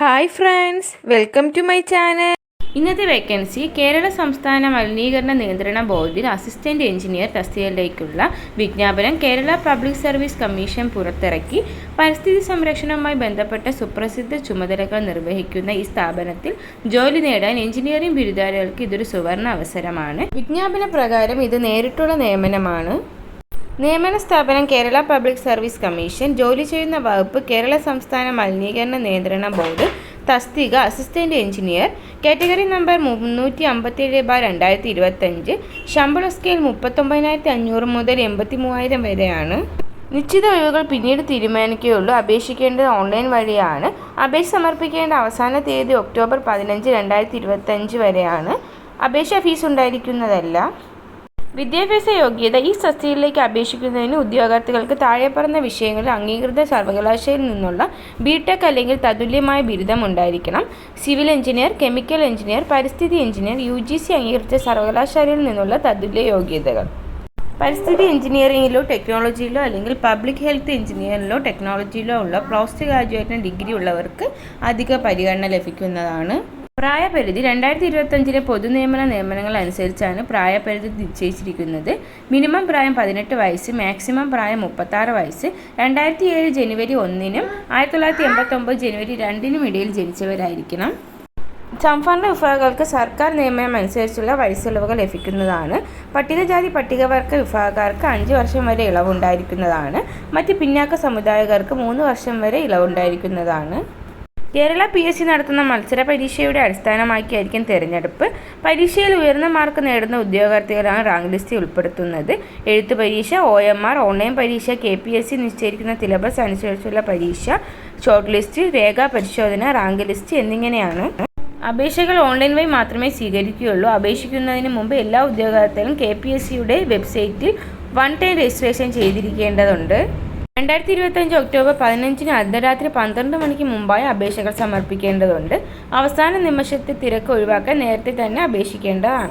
Hi friends welcome to my channel. ഇന്നത്തെ vacancy Kerala സംസ്ഥാന മലിനീകരണ നിയന്ത്രണ ബോർഡിൽ അസിസ്റ്റന്റ് എഞ്ചിനീയർ തസ്തികയിലേക്കുള്ള വിജ്ഞാപനം കേരള പബ്ലിക് സർവീസ് കമ്മീഷൻ പുറത്തിറക്കി. പരിസ്ഥിതി സംരക്ഷണവുമായി ബന്ധപ്പെട്ട സുപ്രസിദ്ധ ചുമതലകൾ നിർവഹിക്കുന്ന ഈ സ്ഥാപനത്തിൽ ജോലി നേടാൻ എഞ്ചിനീയറിംഗ് ബിരുദാരികൾക്ക് ഇതൊരു സുവർണ അവസരമാണ്. വിജ്ഞാപന പ്രകാരം ഇത് നേരിട്ടുള്ള നിയമനമാണ്. നിയമന സ്ഥാപനം കേരള പബ്ലിക് സർവീസ് കമ്മീഷൻ ജോലി ചെയ്യുന്ന വകുപ്പ് കേരള സംസ്ഥാന മലിനീകരണ നിയന്ത്രണ ബോർഡ് തസ്തിക അസിസ്റ്റന്റ് എഞ്ചിനീയർ കാറ്റഗറി നമ്പർ മുന്നൂറ്റി അമ്പത്തിയേഴ് ബാർ രണ്ടായിരത്തി ഇരുപത്തഞ്ച് ശമ്പള സ്കെയിൽ മുപ്പത്തൊമ്പതിനായിരത്തി അഞ്ഞൂറ് മുതൽ എൺപത്തി മൂവായിരം വരെയാണ്. നിശ്ചിത ഒഴിവുകൾ പിന്നീട് തീരുമാനിക്കുകയുള്ളൂ. അപേക്ഷിക്കേണ്ടത് ഓൺലൈൻ വഴിയാണ്. അപേക്ഷ സമർപ്പിക്കേണ്ട അവസാന തീയതി ഒക്ടോബർ പതിനഞ്ച് രണ്ടായിരത്തി ഇരുപത്തഞ്ച് വരെയാണ്. അപേക്ഷാ ഫീസ് ഉണ്ടായിരിക്കുന്നതല്ല. വിദ്യാഭ്യാസ യോഗ്യത ഈ തസ്തികയിലേക്ക് അപേക്ഷിക്കുന്നതിന് ഉദ്യോഗാർത്ഥികൾക്ക് താഴെ പറഞ്ഞ വിഷയങ്ങളിൽ അംഗീകൃത സർവകലാശാലയിൽ നിന്നുള്ള ബിടെക് അല്ലെങ്കിൽ തതുല്യമായ ബിരുദം ഉണ്ടായിരിക്കണം. സിവിൽ എഞ്ചിനീയർ കെമിക്കൽ എഞ്ചിനീയർ പരിസ്ഥിതി എഞ്ചിനീയർ യു ജി സി അംഗീകരിച്ച സർവകലാശാലയിൽ നിന്നുള്ള തതുല്യ യോഗ്യതകൾ. പരിസ്ഥിതി എഞ്ചിനീയറിംഗിലോ ടെക്നോളജിയിലോ അല്ലെങ്കിൽ പബ്ലിക് ഹെൽത്ത് എഞ്ചിനീയറിലോ ടെക്നോളജിയിലോ ഉള്ള പോസ്റ്റ് ഗ്രാജുവേറ്റിന് ഡിഗ്രി ഉള്ളവർക്ക് അധിക പരിഗണന ലഭിക്കുന്നതാണ്. പ്രായപരിധി രണ്ടായിരത്തി ഇരുപത്തഞ്ചിലെ പൊതുനിയമന നിയമനങ്ങൾ അനുസരിച്ചാണ് പ്രായപരിധി നിശ്ചയിച്ചിരിക്കുന്നത്. മിനിമം പ്രായം പതിനെട്ട് വയസ്സ് മാക്സിമം പ്രായം മുപ്പത്താറ് വയസ്സ്. രണ്ടായിരത്തി ഏഴ് ജനുവരി ഒന്നിനും ആയിരത്തി തൊള്ളായിരത്തി എൺപത്തൊമ്പത് ജനുവരി രണ്ടിനും ഇടയിൽ ജനിച്ചവരായിരിക്കണം. സംവരണ വിഭാഗങ്ങൾക്ക് സർക്കാർ നിയമനം അനുസരിച്ചുള്ള വയസ്സിളവുകൾ ലഭിക്കുന്നതാണ്. പട്ടികജാതി പട്ടികവർഗ വിഭാഗക്കാർക്ക് അഞ്ച് വർഷം വരെ ഇളവുണ്ടായിരിക്കുന്നതാണ്. മറ്റ് പിന്നാക്ക സമുദായക്കാർക്ക് മൂന്ന് വർഷം വരെ ഇളവുണ്ടായിരിക്കുന്നതാണ്. കേരള പി എസ് സി നടത്തുന്ന മത്സര പരീക്ഷയുടെ അടിസ്ഥാനമാക്കിയായിരിക്കും തിരഞ്ഞെടുപ്പ്. പരീക്ഷയിൽ ഉയർന്ന മാർക്ക് നേടുന്ന ഉദ്യോഗാർത്ഥികളാണ് റാങ്ക് ലിസ്റ്റിൽ ഉൾപ്പെടുത്തുന്നത്. എഴുത്ത് പരീക്ഷ ഒ എം ആർ ഓൺലൈൻ പരീക്ഷ കെ പി എസ് സി നിശ്ചയിക്കുന്ന സിലബസ് അനുസരിച്ചുള്ള പരീക്ഷ ഷോർട്ട് ലിസ്റ്റ് രേഖാ പരിശോധന റാങ്ക് ലിസ്റ്റ് എന്നിങ്ങനെയാണ്. അപേക്ഷകൾ ഓൺലൈൻ വഴി മാത്രമേ സ്വീകരിക്കുകയുള്ളൂ. അപേക്ഷിക്കുന്നതിന് മുമ്പ് എല്ലാ ഉദ്യോഗാർത്ഥികളും കെ പി എസ് സിയുടെ വെബ്സൈറ്റിൽ വൺ ടൈം രജിസ്ട്രേഷൻ ചെയ്തിരിക്കേണ്ടതുണ്ട്. രണ്ടായിരത്തി ഇരുപത്തഞ്ച് ഒക്ടോബർ പതിനഞ്ചിന് അർദ്ധരാത്രി പന്ത്രണ്ട് മണിക്ക് മുമ്പായി അപേക്ഷകൾ സമർപ്പിക്കേണ്ടതുണ്ട്. അവസാന നിമിഷത്തെ തിരക്ക് ഒഴിവാക്കാൻ നേരത്തെ തന്നെ അപേക്ഷിക്കേണ്ടതാണ്.